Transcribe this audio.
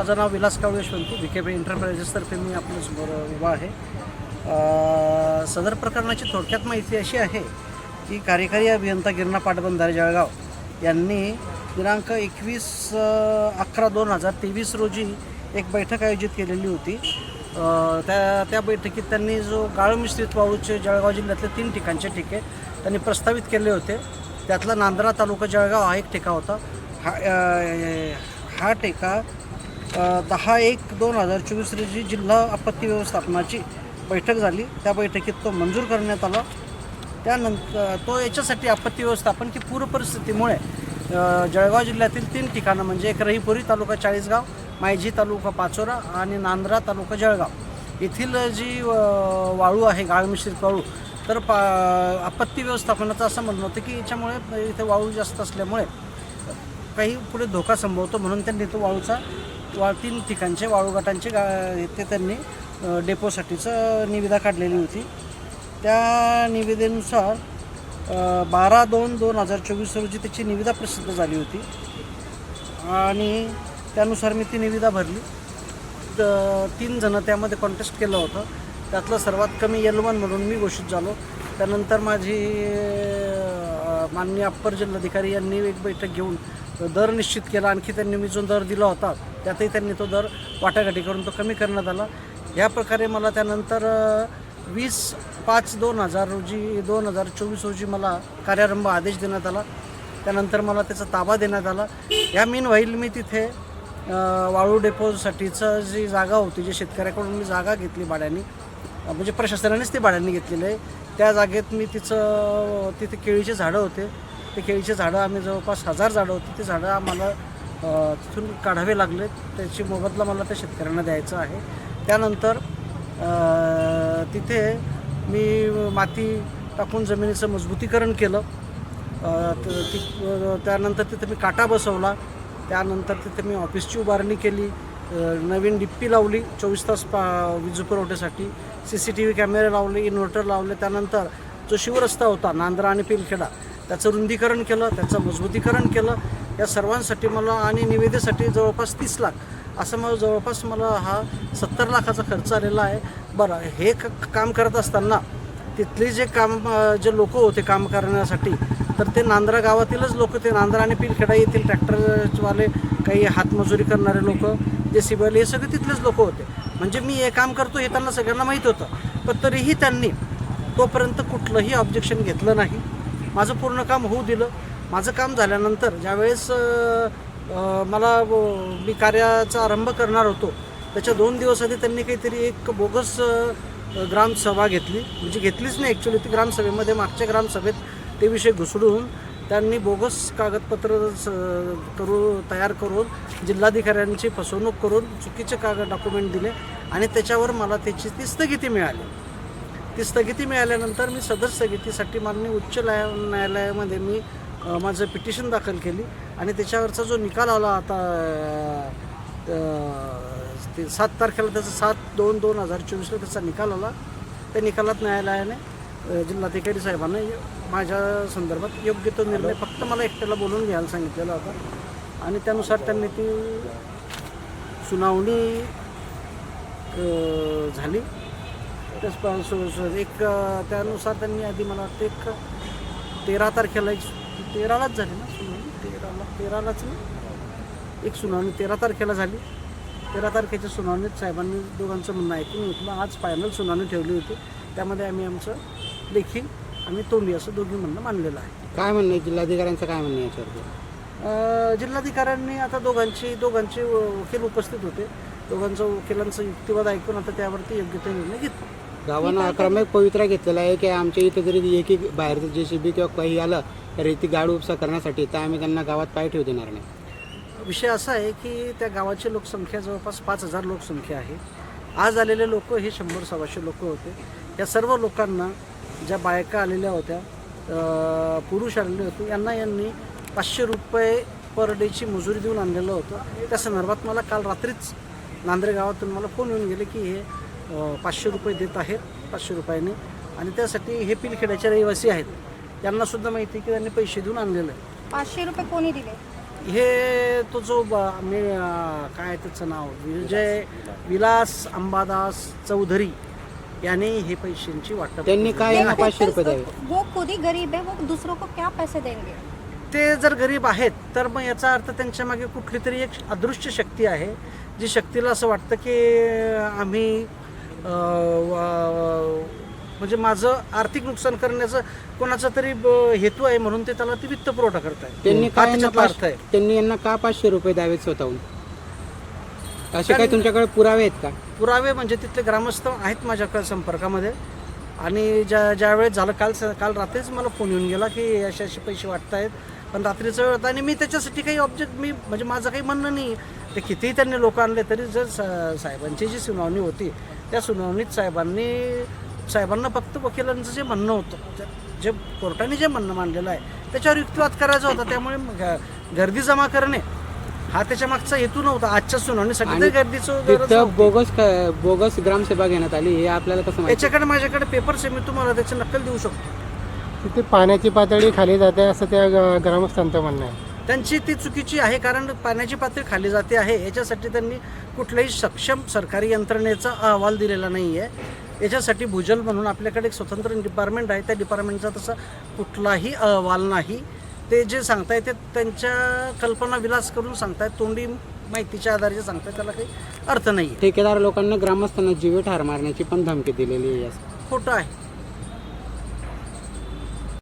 माझं नाव Vilas Kawale Yashwanti V K P एंटरप्राइजेसतर्फे मी आपल्यासमोर उभा आहे. सदर प्रकरणाची थोडक्यात माहिती अशी आहे की कार्यकारी अभियंता गिरणा पाटबंधारे जळगाव यांनी दिनांक एकवीस अकरा दोन हजार तेवीस रोजी एक बैठक आयोजित केलेली होती. त्या त्या बैठकीत त्यांनी जो गाळमिश्रित वाळूचे जळगाव जिल्ह्यातले तीन ठिकाणचे ठिके त्यांनी प्रस्तावित केले होते. त्यातला नांदरा तालुका जळगाव हा एक ठेका होता. हा हा ठेका दहा एक दोन हजार चोवीस रोजी जिल्हा आपत्ती व्यवस्थापनाची बैठक झाली. त्या बैठकीत तो मंजूर करण्यात आला. त्यानंतर तो याच्यासाठी आपत्ती व्यवस्थापन की पूर परिस्थितीमुळे जळगाव जिल्ह्यातील तीन ठिकाणं म्हणजे एक रहीपुरी तालुका चाळीसगाव मायझी तालुका पाचोरा आणि नांद्रा तालुका जळगाव. येथील जी वाळू आहे गाळमिश्रित वाळू तर पा आपत्ती व्यवस्थापनाचं असं म्हणणं होतं की याच्यामुळे इथे वाळू जास्त असल्यामुळे काही पुढे धोका संभवतो म्हणून त्यांनी तो वाळूचा वा तीन ठिकाणचे वाळूघाटांचे गा ते त्यांनी डेपोसाठीचं निविदा काढलेली होती. त्या निविदेनुसार बारा दोन दोन हजार चोवीस रोजी त्याची निविदा प्रसिद्ध झाली होती. आणि त्यानुसार मी ती निविदा भरली. तर तीन जणं त्यामध्ये कॉन्टेस्ट केलं होतं. त्यातलं सर्वात कमी एल वन म्हणून मी घोषित झालो. त्यानंतर माझी माननीय अप्पर जिल्हाधिकारी यांनी एक बैठक घेऊन दर निश्चित केला. आणखी त्यांनी मी जो दर दिला होता. त्यातही त्यांनी तो दर वाटाघाटी करून तो कमी करण्यात आला. ह्या प्रकारे मला त्यानंतर वीस पाच दोन हजार रोजी दोन हजार चोवीस रोजी मला कार्यारंभ आदेश देण्यात आला. त्यानंतर मला त्याचा ताबा देण्यात आला. ह्या मीन व्हाईल मी तिथे वाळू डेपोसाठीचं जी जागा होती जी शेतकऱ्याकडून मी जागा घेतली भाड्याने म्हणजे प्रशासनानेच ती भाड्याने घेतलेली आहे. त्या जागेत मी तिचं तिथे केळीचे झाडं होते. ते केळीचे झाडं आम्ही जवळपास हजार झाडं होती. ते झाडं आम्हाला तिथून काढावे लागले. त्याची मोबदला मला त्या शेतकऱ्यांना द्यायचा आहे. त्यानंतर तिथे मी माती टाकून जमिनीचं मजबूतीकरण केलं. त- ती त्यानंतर तिथे मी काटा बसवला. त्यानंतर तिथे मी ऑफिसची उभारणी केली. नवीन डिप्पी लावली चोवीस तास पा वीज पुरवठ्यासाठी. सी सी टी व्ही कॅमेरे लावले इन्व्हर्टर लावले त्यानंतर जो शिवरस्ता होता नांद्रा आणि पिलखेडा त्याचं रुंदीकरण केलं त्याचं मजबूतीकरण केलं. या सर्वांसाठी मला आणि निविदेसाठी जवळपास तीस लाख असं मग जवळपास मला हा सत्तर लाखाचा खर्च आलेला आहे. बरं हे क काम करत असताना तिथले जे काम जे लोक होते काम करण्यासाठी तर ते नांद्रा गावातीलच लोक ते नांद्रा आणि पिलखेडा येथील ट्रॅक्टरवाले काही हातमजुरी करणारे लोक जे सिबल हे सगळे तिथलेच लोक होते. म्हणजे मी हे काम करतो हे त्यांना सगळ्यांना माहीत होतं. पण तरीही त्यांनी तोपर्यंत कुठलंही ऑब्जेक्शन घेतलं नाही. माझं पूर्ण काम होऊ दिलं. माझं काम झाल्यानंतर ज्यावेळेस मला मी कार्याचा आरंभ करणार होतो त्याच्या दोन दिवस आधी त्यांनी काहीतरी एक बोगस ग्रामसभा घेतली. म्हणजे घेतलीच नाही ॲक्च्युली ती ग्रामसभेमध्ये मागच्या ग्रामसभेत ते विषय घुसडून त्यांनी बोगस कागदपत्र स करू तयार करून जिल्हाधिकाऱ्यांची फसवणूक करून चुकीचे कागद डॉक्युमेंट दिले आणि त्याच्यावर मला त्याची ती स्थगिती मिळाली. ती स्थगिती मिळाल्यानंतर मी सदर स्थगितीसाठी माननीय उच्च न्याय न्यायालयामध्ये मी माझं पिटिशन दाखल केली आणि त्याच्यावरचा जो निकाल आला आता ते सात तारखेला त्याचा सात दोन दोन हजार चोवीसला त्याचा निकाल आला. त्या निकालात न्यायालयाने जिल्हाधिकारी साहेबांना माझ्या संदर्भात योग्य तो निर्णय फक्त मला एकट्याला बोलून घ्यायला सांगितलेला होता. आणि त्यानुसार त्यांनी ती सुनावणी झाली. त्याच एक त्यानुसार त्यांनी आधी मला वाटतं एक तेरा तारखेला एक तेरालाच झाली ना सुनावणी? तेराला तेरालाच ना? एक सुनावणी तेरा तारखेला झाली. तेरा तारखेच्या सुनावणीत साहेबांनी दोघांचं म्हणणं ऐकून घेतलं. आज फायनल सुनावणी ठेवली होती. त्यामध्ये आम्ही आमचं लेखी आणि तोंडी असं दोघी म्हणणं मानलेलं आहे. काय म्हणणं आहे? जिल्हाधिकाऱ्यांचं काय म्हणणं आहे याच्यावरती? अ, जिल्हाधिकाऱ्यांनी आता दोघांची दोघांचे वकील उपस्थित होते. दोघांचं वकिलांचं युक्तिवाद ऐकून आता त्यावरती योग्य तो निर्णय घेतला. गावानं आक्रमक पवित्रा घेतलेला आहे की आमच्या इथं जरी एक एक बाहेरचं जे सी बी किंवा काही आलं तर इथे गाडी उपसा करण्यासाठी तर आम्ही त्यांना गावात पाय ठेवू देणार नाही. विषय असा आहे की त्या गावाची लोकसंख्या जवळपास पाच हजार लोकसंख्या आहे. आज आलेले लोक हे शंभर सव्वाशे लोक होते. या सर्व लोकांना ज्या बायका आलेल्या होत्या पुरुष आलेले होते यांना यांनी पाचशे रुपये पर डेची मजुरी देऊन आणलेलं होतं. त्या संदर्भात मला काल रात्रीच नांद्रे गावातून मला फोन येऊन गेले की हे पाचशे रुपये देत आहेत पाचशे रुपयाने. आणि त्यासाठी हे पिलखेड्याचे रहिवासी आहेत. यांनासुद्धा माहिती आहे की त्यांनी पैसे देऊन आणलेलं आहे. पाचशे रुपये कोणी दिले? हे तो जो ब- मी काय आहे त्याचं नाव? विजय विलास अंबादास चौधरी. यांनी हे पैशांची वाटप त्यांनी काय यांना पाचशे रुपये तो- द्यावे. वो खुद ही गरीब है वो दूसरों को क्या पैसे देंगे? ते जर गरीब आहेत तर मग याचा अर्थ त्यांच्या मागे कुठली तरी एक अदृश्य शक्ती आहे जी शक्तीला असं वाटतं की आम्ही अं, वा- म्हणजे माझं आर्थिक नुकसान करण्याचं कोणाचा तरी ब- हेतू आहे म्हणून ते त्याला ती वित्त पुरवठा करताय त्यांनी हा काय यांना अर्थ आहे. त्यांनी यांना का पाचशे रुपये द्यावेत स्वतःहून? असे काही तुमच्याकडे पुरावे आहेत का? पुरावे म्हणजे तिथले ग्रामस्थ आहेत माझ्याकडे संपर्कामध्ये. आणि ज्या ज्या वेळेस झालं काल स- काल रात्रीच मला फोन येऊन गेला की असे असे पैसे वाटत आहेत पण रात्रीचा वेळ होता आणि मी त्याच्यासाठी काही ऑब्जेक्ट मी म्हणजे माझं काही म्हणणं नाही. ते कितीही त्यांनी लोक आणले तरी जर सा- साहेबांची जी सुनावणी होती त्या सुनावणीत साहेबांनी साहेबांना फक्त वकिलांचं जे म्हणणं होतं जे- जे कोर्टाने जे म्हणणं मांडलेलं आहे त्याच्यावर युक्तिवाद करायचा होता. त्यामुळे मग गर्दी जमा करणे हा त्याच्या मागचा हेतू नव्हता आजच्या सुनावणीसाठी आणि तरी गर्दीचं गरज तिथं नव्हती. बोगस क- बोगस ग्रामसभा घेण्यात आली हे आपल्याला कसं माहिती? याच्याकडे माझ्याकडे पेपर्स आहे मी तुम्हाला त्याची नक्कल देऊ शकतो. तिथे पाण्याची पातळी खाली जाते असं त्या ग- ग्रामस्थांचं म्हणणं आहे. त्यांची ती चुकीची आहे कारण पाण्याची पातळी खाली जाते आहे. याच्यासाठी त्यांनी कुठल्याही सक्षम सरकारी यंत्रणेचा अहवाल दिलेला नाही आहे याच्यासाठी भूजल म्हणून आपल्याकडे एक स्वतंत्र डिपार्टमेंट आहे. त्या डिपार्टमेंटचा तसा कुठलाही अहवाल नाही. ते जे सांगताय ते त्यांच्या कल्पना विलास करून सांगतायत. तोंडी माहितीच्या आधारे जे सांगतायत त्याला काही अर्थ नाही ठेकेदार लोकांना ग्रामस्थांना जीवे ठार मारण्याची पण धमकी दिलेली आहे. खोटं आहे.